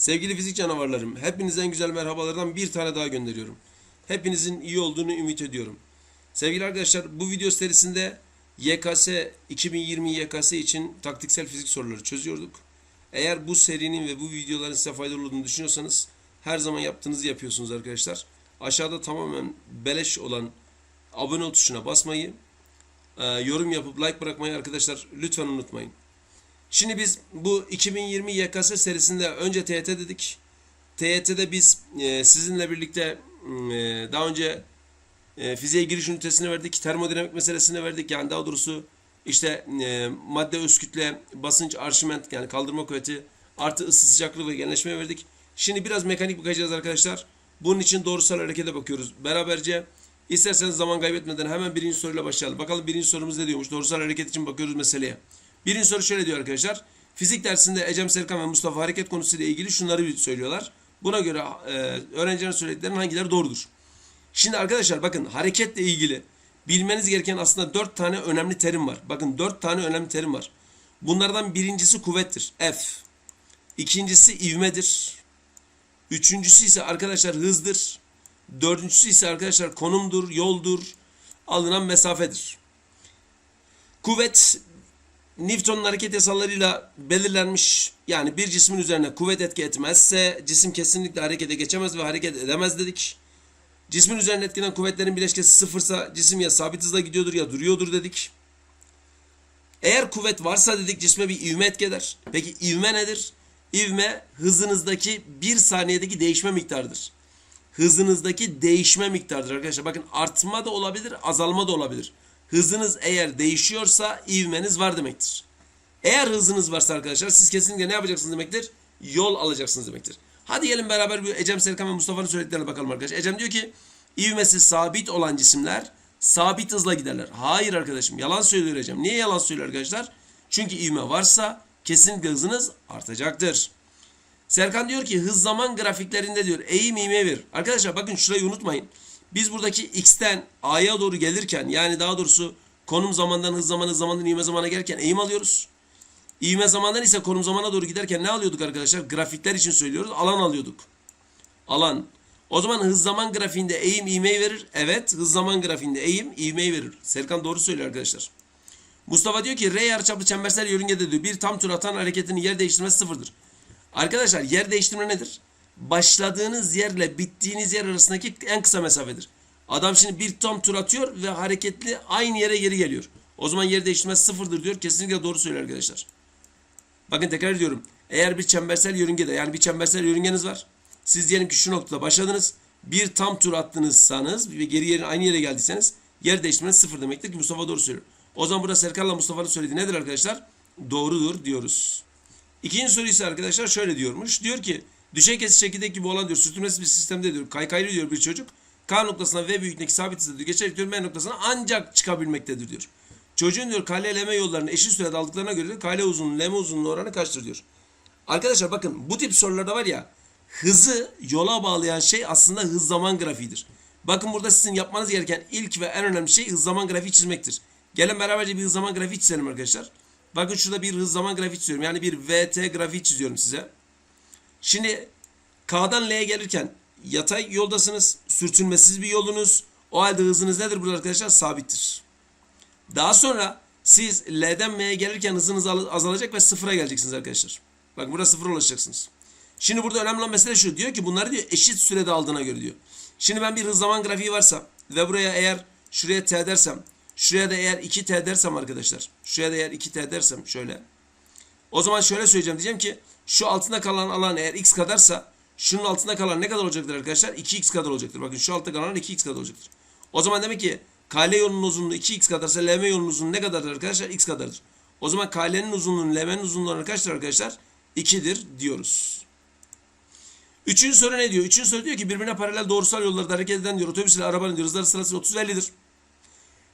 Sevgili fizik canavarlarım, hepinize en güzel merhabalardan bir tane daha gönderiyorum. Hepinizin iyi olduğunu ümit ediyorum. Sevgili arkadaşlar, bu video serisinde YKS 2020 YKS için taktiksel fizik soruları çözüyorduk. Eğer bu serinin ve bu videoların size faydalı olduğunu düşünüyorsanız her zaman yaptığınızı yapıyorsunuz arkadaşlar. Aşağıda tamamen beleş olan abone ol tuşuna basmayı, e, yorum yapıp like bırakmayı arkadaşlar lütfen unutmayın. Şimdi biz bu 2020 YKS serisinde önce TYT dedik. TYT'de biz e, sizinle birlikte e, daha önce e, fiziğe giriş ünitesini verdik. Termodinamik meselesini verdik. Yani daha doğrusu işte e, madde öz kütle, basınç, arşiment yani kaldırma kuvveti artı ısı sıcaklığı ve genleşmeye verdik. Şimdi biraz mekanik bakacağız arkadaşlar. Bunun için doğrusal harekete bakıyoruz. Beraberce isterseniz zaman kaybetmeden hemen birinci soruyla başlayalım. Bakalım birinci sorumuz ne diyormuş? Doğrusal hareket için bakıyoruz meseleye. Birinci soru şöyle diyor arkadaşlar. Fizik dersinde Ecem Serkan ve Mustafa hareket konusuyla ilgili şunları söylüyorlar. Buna göre e, öğrencilerin söylediklerinin hangileri doğrudur? Şimdi arkadaşlar bakın hareketle ilgili bilmeniz gereken aslında dört tane önemli terim var. Bakın dört tane önemli terim var. Bunlardan birincisi kuvvettir. F. İkincisi ivmedir. Üçüncüsü ise arkadaşlar hızdır. Dördüncüsü ise arkadaşlar konumdur, yoldur, alınan mesafedir. Kuvvet Newton'un hareket yasalarıyla belirlenmiş. Yani bir cismin üzerine kuvvet etki etmezse cisim kesinlikle harekete geçemez ve hareket edemez dedik. Cismin üzerine etkilenen kuvvetlerin bileşkesi sıfırsa cisim ya sabit hızla gidiyordur ya duruyordur dedik. Eğer kuvvet varsa dedik cisme bir ivme etki eder. Peki ivme nedir? İvme hızınızdaki bir saniyedeki değişme miktarıdır. Hızınızdaki değişme miktarıdır arkadaşlar. Bakın artma da olabilir, azalma da olabilir. Hızınız eğer değişiyorsa ivmeniz var demektir. Eğer hızınız varsa arkadaşlar siz kesinlikle ne yapacaksınız demektir? Yol alacaksınız demektir. Hadi gelin beraber bir Ecem Serkan ve Mustafa'nın söylediklerine bakalım arkadaşlar. Ecem diyor ki ivmesi sabit olan cisimler sabit hızla giderler. Hayır arkadaşım yalan söylüyor Ecem. Niye yalan söylüyor arkadaşlar? Çünkü ivme varsa kesinlikle hızınız artacaktır. Serkan diyor ki hız zaman grafiklerinde diyor eğim ivme verir. Arkadaşlar bakın şurayı unutmayın. Biz buradaki x'ten a'ya doğru gelirken yani daha doğrusu konum zamandan hız zamanı zamandan ivme zamana gelirken eğim alıyoruz. İvme zamandan ise konum zamana doğru giderken ne alıyorduk arkadaşlar? Grafikler için söylüyoruz. Alan alıyorduk. Alan. O zaman hız zaman grafiğinde eğim ivmeyi verir. Evet hız zaman grafiğinde eğim ivmeyi verir. Serkan doğru söylüyor arkadaşlar. Mustafa diyor ki R yarıçaplı çembersel yörüngede diyor bir tam tur atan hareketinin yer değiştirmesi sıfırdır. Arkadaşlar yer değiştirme nedir? Başladığınız yerle bittiğiniz yer arasındaki en kısa mesafedir. Adam şimdi bir tam tur atıyor ve hareketli aynı yere geri geliyor. O zaman yer değiştirme sıfırdır diyor. Kesinlikle doğru söylüyor arkadaşlar. Bakın tekrar ediyorum. Eğer bir çembersel yörüngede yani bir çembersel yörüngeniz var. Siz diyelim ki şu noktada başladınız. Bir tam tur attınızsanız ve geri yerin aynı yere geldiyseniz yer değiştirmeniz sıfır demektir ki Mustafa doğru söylüyor. O zaman burada Serkan'la Mustafa'nın söylediği nedir arkadaşlar? Doğrudur diyoruz. İkinci soru ise arkadaşlar şöyle diyormuş. Diyor ki düşey kesiş çekirdek gibi olan diyor sürtünmesiz bir sistemde diyor kaykaylı diyor bir çocuk. K noktasına V büyüklüğündeki sabit hızla diyor geçerek diyor M noktasına ancak çıkabilmektedir diyor. Çocuğun diyor kale leme yollarını eşit sürede aldıklarına göre diyor, kale uzunluğu leme uzunluğu oranı kaçtır diyor. Arkadaşlar bakın bu tip sorularda var ya hızı yola bağlayan şey aslında hız zaman grafiğidir. Bakın burada sizin yapmanız gereken ilk ve en önemli şey hız zaman grafiği çizmektir. Gelin beraberce bir hız zaman grafiği çizelim arkadaşlar. Bakın şurada bir hız zaman grafiği çiziyorum. Yani bir VT grafiği çiziyorum size. Şimdi K'dan L'ye gelirken yatay yoldasınız. Sürtünmesiz bir yolunuz. O halde hızınız nedir burada arkadaşlar? Sabittir. Daha sonra siz L'den M'ye gelirken hızınız azalacak ve sıfıra geleceksiniz arkadaşlar. Bak burada sıfıra ulaşacaksınız. Şimdi burada önemli olan mesele şu. Diyor ki bunları diyor eşit sürede aldığına göre diyor. Şimdi ben bir hız zaman grafiği varsa ve buraya eğer şuraya T dersem şuraya da eğer 2T dersem arkadaşlar. Şuraya da eğer 2T dersem şöyle. O zaman şöyle söyleyeceğim. Diyeceğim ki şu altında kalan alan eğer x kadarsa şunun altında kalan ne kadar olacaktır arkadaşlar? 2x kadar olacaktır. Bakın şu altta kalan 2x kadar olacaktır. O zaman demek ki KL yolunun uzunluğu 2x kadarsa LM yolunun uzunluğu ne kadardır arkadaşlar? X kadardır. O zaman KL'nin uzunluğunun LM'nin uzunluğu kaçtır arkadaşlar? 2'dir diyoruz. Üçüncü soru ne diyor? Üçüncü soru diyor ki birbirine paralel doğrusal yollarda hareket eden diyor otobüs ile arabanın diyor hızları sırasıyla 30 ve 50'dir.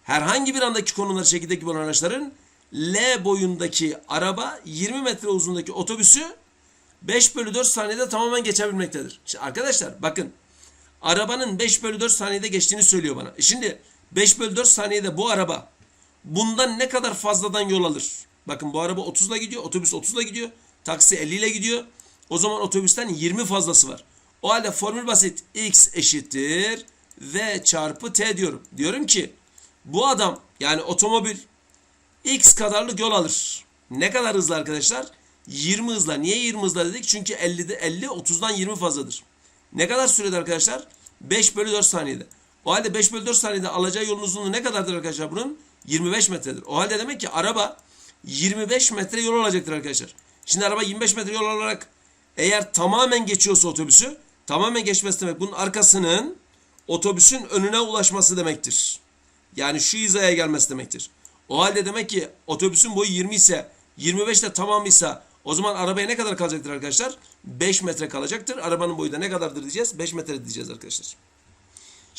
Herhangi bir andaki konumları şekildeki olan araçların L boyundaki araba 20 metre uzundaki otobüsü 5 bölü 4 saniyede tamamen geçebilmektedir. Şimdi arkadaşlar bakın arabanın 5 bölü 4 saniyede geçtiğini söylüyor bana. E şimdi 5 bölü 4 saniyede bu araba bundan ne kadar fazladan yol alır? Bakın bu araba 30 ile gidiyor, otobüs 30 ile gidiyor, taksi 50 ile gidiyor. O zaman otobüsten 20 fazlası var. O halde formül basit. X eşittir V çarpı T diyorum. Diyorum ki bu adam yani otomobil X kadarlık yol alır. Ne kadar hızlı arkadaşlar? 20 hızla. Niye 20 hızla dedik? Çünkü 50'de 50 30'dan 20 fazladır. Ne kadar sürede arkadaşlar? 5 bölü 4 saniyede. O halde 5 bölü 4 saniyede alacağı yolun uzunluğu ne kadardır arkadaşlar bunun? 25 metredir. O halde demek ki araba 25 metre yol alacaktır arkadaşlar. Şimdi araba 25 metre yol alarak eğer tamamen geçiyorsa otobüsü tamamen geçmesi demek bunun arkasının otobüsün önüne ulaşması demektir. Yani şu hizaya gelmesi demektir. O halde demek ki otobüsün boyu 20 ise 25 de tamamıysa o zaman arabaya ne kadar kalacaktır arkadaşlar? 5 metre kalacaktır. Arabanın boyu da ne kadardır diyeceğiz? 5 metre diyeceğiz arkadaşlar.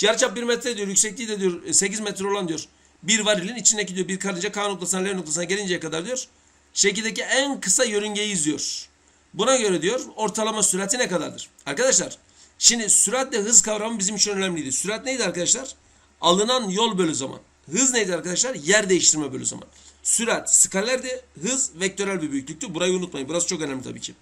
Yarıçap 1 metre diyor. Yüksekliği de diyor 8 metre olan diyor. Bir varilin içindeki diyor bir karınca K noktasına L noktasına gelinceye kadar diyor. Şekildeki en kısa yörüngeyi izliyor. Buna göre diyor ortalama sürati ne kadardır? Arkadaşlar şimdi süratle hız kavramı bizim için önemliydi. Sürat neydi arkadaşlar? Alınan yol bölü zaman. Hız neydi arkadaşlar? Yer değiştirme bölü zaman. Sürat skalerdi, hız vektörel bir büyüklüktü. Burayı unutmayın. Burası çok önemli tabii ki.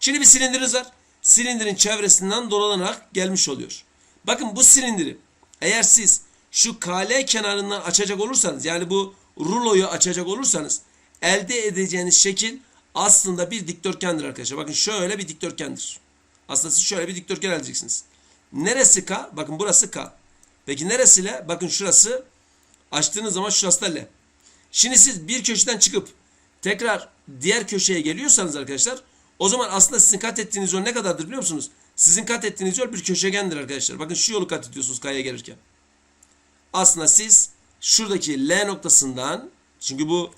Şimdi bir silindiriniz var. Silindirin çevresinden dolanarak gelmiş oluyor. Bakın bu silindiri eğer siz şu KL kenarından açacak olursanız yani bu ruloyu açacak olursanız elde edeceğiniz şekil aslında bir dikdörtgendir arkadaşlar. Bakın şöyle bir dikdörtgendir. Aslında siz şöyle bir dikdörtgen edeceksiniz. Neresi K? Bakın burası K. Peki neresi L? Bakın şurası açtığınız zaman şurası da L. Şimdi siz bir köşeden çıkıp tekrar diğer köşeye geliyorsanız arkadaşlar o zaman aslında sizin kat ettiğiniz yol ne kadardır biliyor musunuz? Sizin kat ettiğiniz yol bir köşegendir arkadaşlar. Bakın şu yolu kat ediyorsunuz kaya gelirken. Aslında siz şuradaki L noktasından çünkü bu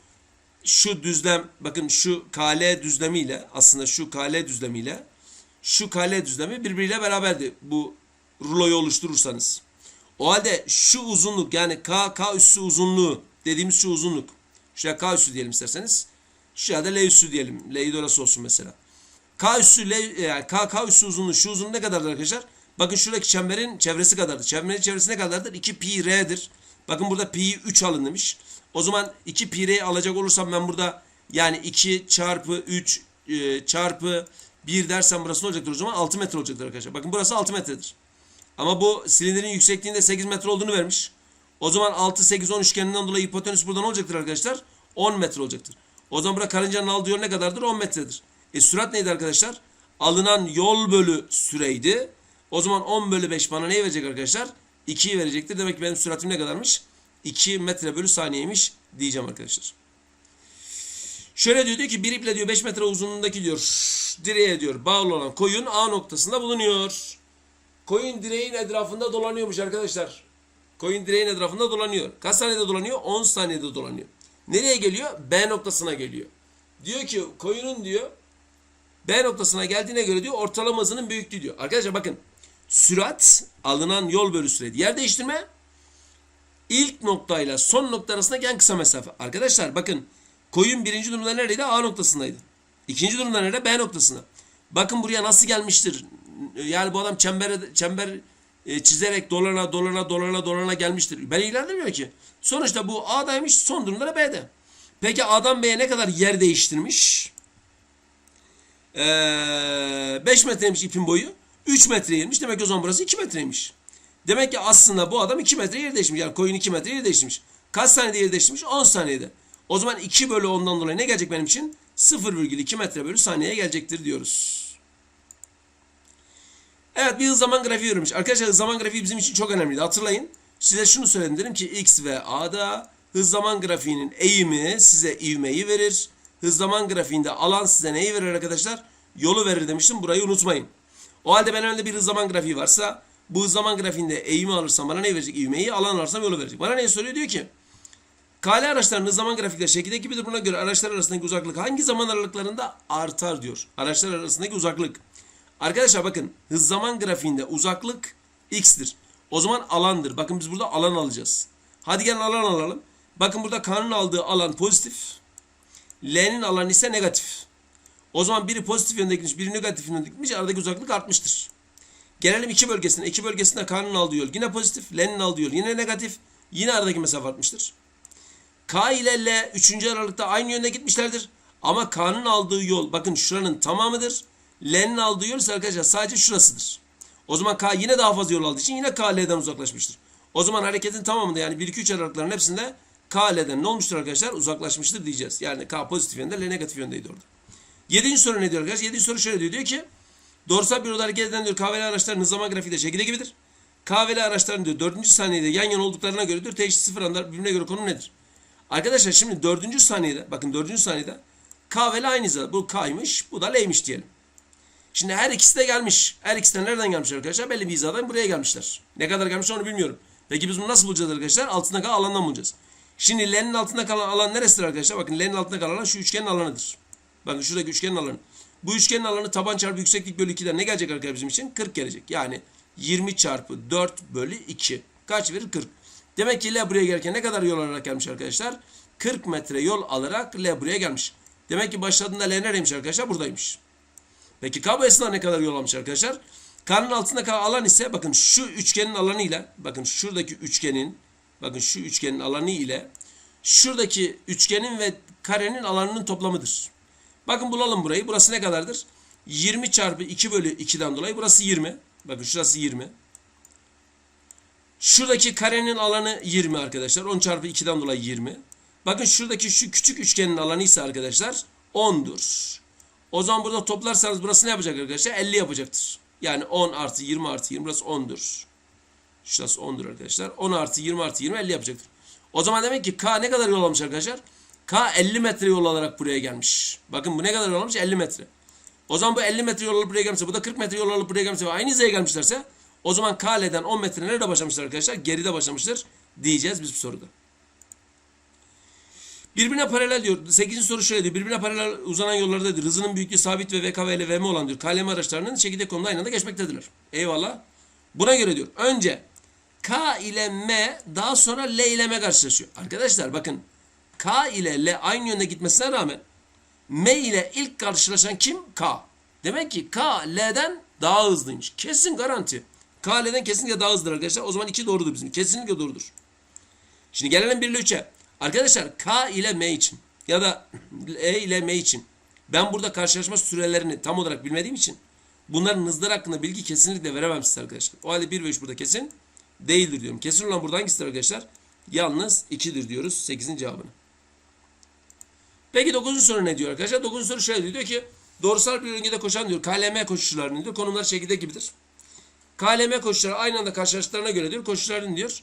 şu düzlem bakın şu KL düzlemiyle aslında şu KL düzlemiyle şu KL düzlemi birbiriyle beraberdi bu ruloyu oluşturursanız. O halde şu uzunluk yani K, K üssü uzunluğu dediğimiz şu uzunluk. Şuraya K üssü diyelim isterseniz. Şuraya da L üssü diyelim. L'yi de orası olsun mesela. K üssü L, yani K, K üssü uzunluğu şu uzunluğu ne kadardır arkadaşlar? Bakın şuradaki çemberin çevresi kadardır. Çemberin çevresi ne kadardır? 2 pi r'dir. Bakın burada pi'yi 3 alın demiş. O zaman 2 pi r'yi alacak olursam ben burada yani 2 çarpı 3 e, çarpı 1 dersem burası ne olacaktır o zaman? 6 metre olacaktır arkadaşlar. Bakın burası 6 metredir. Ama bu silindirin yüksekliğinde 8 metre olduğunu vermiş. O zaman 6, 8, 10 üçgeninden dolayı hipotenüs burada ne olacaktır arkadaşlar? 10 metre olacaktır. O zaman burada karıncanın aldığı yol ne kadardır? 10 metredir. E sürat neydi arkadaşlar? Alınan yol bölü süreydi. O zaman 10 bölü 5 bana neyi verecek arkadaşlar? 2'yi verecektir. Demek ki benim süratim ne kadarmış? 2 metre bölü saniyeymiş diyeceğim arkadaşlar. Şöyle diyor, diyor ki bir iple diyor 5 metre uzunluğundaki diyor direğe diyor bağlı olan koyun A noktasında bulunuyor. Koyun direğin etrafında dolanıyormuş arkadaşlar. Koyun direğin etrafında dolanıyor. Kaç saniyede dolanıyor? 10 saniyede dolanıyor. Nereye geliyor? B noktasına geliyor. Diyor ki koyunun diyor B noktasına geldiğine göre diyor ortalama hızının büyüklüğü diyor. Arkadaşlar bakın sürat alınan yol bölü süredi. Yer değiştirme ilk noktayla son nokta arasındaki en kısa mesafe. Arkadaşlar bakın koyun birinci durumda neredeydi? A noktasındaydı. İkinci durumda nerede? B noktasında. Bakın buraya nasıl gelmiştir? Yani bu adam çember çember e, çizerek dolana dolana dolana dolana gelmiştir. Beni ilgilendirmiyor ki. Sonuçta bu A'daymış son durumda da B'de. Peki A'dan B'ye ne kadar yer değiştirmiş? Ee, 5 metreymiş ipin boyu. 3 metreymiş. Demek ki o zaman burası 2 metreymiş. Demek ki aslında bu adam 2 metre yer değiştirmiş. Yani koyun 2 metre yer değiştirmiş. Kaç saniyede yer değiştirmiş? 10 saniyede. O zaman 2 bölü 10'dan dolayı ne gelecek benim için? 0,2 metre bölü saniyeye gelecektir diyoruz. Evet bir hız zaman grafiği vermiş. Arkadaşlar hız zaman grafiği bizim için çok önemliydi. Hatırlayın. Size şunu söyledim dedim ki X ve A'da hız zaman grafiğinin eğimi size ivmeyi verir. Hız zaman grafiğinde alan size neyi verir arkadaşlar? Yolu verir demiştim. Burayı unutmayın. O halde ben önümde bir hız zaman grafiği varsa bu hız zaman grafiğinde eğimi alırsam bana ne verecek? İvmeyi alan alırsam yolu verecek. Bana ne soruyor? Diyor ki KL araçlarının zaman grafikleri şekilde gibidir. Buna göre araçlar arasındaki uzaklık hangi zaman aralıklarında artar diyor. Araçlar arasındaki uzaklık. Arkadaşlar bakın hız zaman grafiğinde uzaklık x'tir. O zaman alandır. Bakın biz burada alan alacağız. Hadi gelin alan alalım. Bakın burada K'nın aldığı alan pozitif. L'nin alanı ise negatif. O zaman biri pozitif yönde gitmiş, biri negatif yönde gitmiş. Aradaki uzaklık artmıştır. Gelelim iki bölgesine. İki bölgesinde K'nın aldığı yol yine pozitif. L'nin aldığı yol yine negatif. Yine aradaki mesafe artmıştır. K ile L 3. aralıkta aynı yönde gitmişlerdir. Ama K'nın aldığı yol bakın şuranın tamamıdır. L'nin aldığı yol ise arkadaşlar sadece şurasıdır. O zaman K yine daha fazla yol aldığı için yine K L'den uzaklaşmıştır. O zaman hareketin tamamında yani 1 2 3 aralıkların hepsinde K L'den ne olmuştur arkadaşlar? Uzaklaşmıştır diyeceğiz. Yani K pozitif yönde, L negatif yöndeydi orada. Yedinci soru ne diyor arkadaşlar? Yedinci soru şöyle diyor. Diyor ki doğrusal bir yolda hareket eden diyor kahveli araçların hızlama grafiği de şekilde gibidir. Kahveli araçların diyor dördüncü saniyede yan yana olduklarına göre diyor t eşit sıfır anda birbirine göre konum nedir? Arkadaşlar şimdi dördüncü saniyede bakın dördüncü saniyede kahveli aynı hizada. Bu K'ymış bu da L'ymiş diyelim. Şimdi her ikisi de gelmiş. Her ikisi de nereden gelmiş arkadaşlar? Belli bir hizadan buraya gelmişler. Ne kadar gelmiş onu bilmiyorum. Peki biz bunu nasıl bulacağız arkadaşlar? Altında kalan alandan bulacağız. Şimdi L'nin altında kalan alan neresidir arkadaşlar? Bakın L'nin altında kalan alan şu üçgenin alanıdır. Bakın şuradaki üçgenin alanı. Bu üçgenin alanı taban çarpı yükseklik bölü 2'den ne gelecek arkadaşlar bizim için? 40 gelecek. Yani 20 çarpı 4 bölü 2. Kaç verir? 40. Demek ki L buraya gelirken ne kadar yol alarak gelmiş arkadaşlar? 40 metre yol alarak L buraya gelmiş. Demek ki başladığında L neredeymiş arkadaşlar? Buradaymış. Peki K bu esnada ne kadar yol almış arkadaşlar? K'nın altında kalan alan ise bakın şu üçgenin alanı ile bakın şuradaki üçgenin bakın şu üçgenin alanı ile şuradaki üçgenin ve karenin alanının toplamıdır. Bakın bulalım burayı. Burası ne kadardır? 20 çarpı 2 bölü 2'den dolayı burası 20. Bakın şurası 20. Şuradaki karenin alanı 20 arkadaşlar. 10 çarpı 2'den dolayı 20. Bakın şuradaki şu küçük üçgenin alanı ise arkadaşlar 10'dur. O zaman burada toplarsanız burası ne yapacak arkadaşlar? 50 yapacaktır. Yani 10 artı 20 artı 20 burası 10'dur. Şurası 10'dur arkadaşlar. 10 artı 20 artı 20 50 yapacaktır. O zaman demek ki K ne kadar yol almış arkadaşlar? K 50 metre yol alarak buraya gelmiş. Bakın bu ne kadar yol almış? 50 metre. O zaman bu 50 metre yol alıp buraya gelmişse, bu da 40 metre yol alıp buraya gelmişse ve aynı hizaya gelmişlerse o zaman K L'den 10 metre nerede başlamışlar arkadaşlar? Geride başlamıştır diyeceğiz biz bu soruda. Birbirine paralel diyor. 8. soru şöyle diyor. Birbirine paralel uzanan yollarda diyor. Hızının büyüklüğü sabit ve VKV ile VM olan diyor. KLM araçlarının çekirdek konumda aynı anda geçmektedirler. Eyvallah. Buna göre diyor. Önce K ile M daha sonra L ile M karşılaşıyor. Arkadaşlar bakın K ile L aynı yönde gitmesine rağmen M ile ilk karşılaşan kim? K. Demek ki K L'den daha hızlıymış. Kesin garanti. K L'den kesinlikle daha hızlıdır arkadaşlar. O zaman 2 doğrudur bizim. Kesinlikle doğrudur. Şimdi gelelim 1 ile 3'e. Arkadaşlar K ile M için ya da E ile M için ben burada karşılaşma sürelerini tam olarak bilmediğim için bunların hızları hakkında bilgi kesinlikle veremem size arkadaşlar. O halde 1 ve 3 burada kesin değildir diyorum. Kesin olan burada hangisidir arkadaşlar? Yalnız 2'dir diyoruz 8'in cevabını. Peki 9. soru ne diyor arkadaşlar? 9. soru şöyle diyor, diyor ki doğrusal bir yörüngede koşan diyor KLM koşucularının diyor konumları şekilde gibidir. KLM koşucuları aynı anda karşılaştıklarına göre diyor koşucuların diyor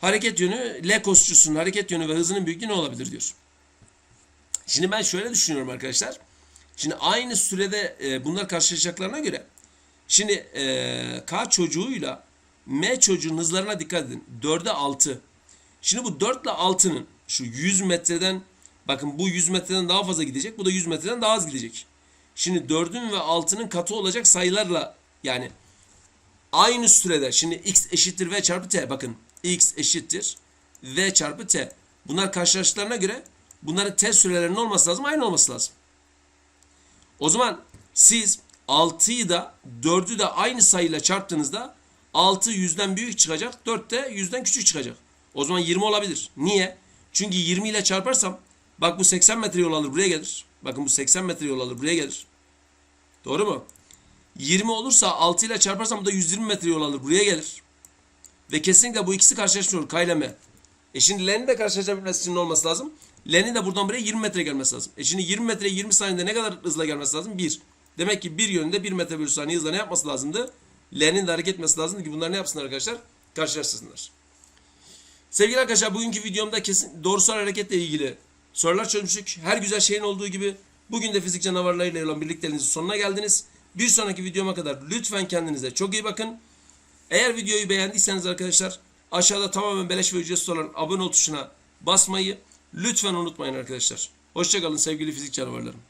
hareket yönü L koşucusunun hareket yönü ve hızının büyüklüğü ne olabilir diyor. Şimdi ben şöyle düşünüyorum arkadaşlar. Şimdi aynı sürede e, bunlar karşılaşacaklarına göre şimdi e, K çocuğuyla M çocuğun hızlarına dikkat edin. 4'e 6. Şimdi bu 4 ile 6'nın şu 100 metreden bakın bu 100 metreden daha fazla gidecek. Bu da 100 metreden daha az gidecek. Şimdi 4'ün ve 6'nın katı olacak sayılarla yani aynı sürede şimdi x eşittir v çarpı t bakın x eşittir v çarpı t. Bunlar karşılaştıklarına göre bunların t sürelerinin olması lazım aynı olması lazım. O zaman siz 6'yı da 4'ü de aynı sayıyla çarptığınızda 6 100'den büyük çıkacak 4 de 100'den küçük çıkacak. O zaman 20 olabilir. Niye? Çünkü 20 ile çarparsam bak bu 80 metre yol alır buraya gelir. Bakın bu 80 metre yol alır buraya gelir. Doğru mu? 20 olursa 6 ile çarparsam bu da 120 metre yol alır buraya gelir. Ve kesinlikle bu ikisi karşılaşmıyor K. E şimdi L'nin de karşılaşabilmesi için olması lazım? L'nin de buradan buraya 20 metre gelmesi lazım. E şimdi 20 metreye 20 saniyede ne kadar hızla gelmesi lazım? 1. Demek ki bir yönünde 1 metre bölü saniye hızla ne yapması lazımdı? L'nin de hareket etmesi lazımdı ki bunlar ne yapsınlar arkadaşlar? Karşılaştırsınlar. Sevgili arkadaşlar bugünkü videomda kesin doğrusal hareketle ilgili sorular çözmüştük. Her güzel şeyin olduğu gibi bugün de fizik canavarlarıyla olan birlikteliğinizin sonuna geldiniz. Bir sonraki videoma kadar lütfen kendinize çok iyi bakın. Eğer videoyu beğendiyseniz arkadaşlar aşağıda tamamen beleş ve ücretsiz olan abone ol tuşuna basmayı lütfen unutmayın arkadaşlar. Hoşçakalın sevgili fizik canavarlarım.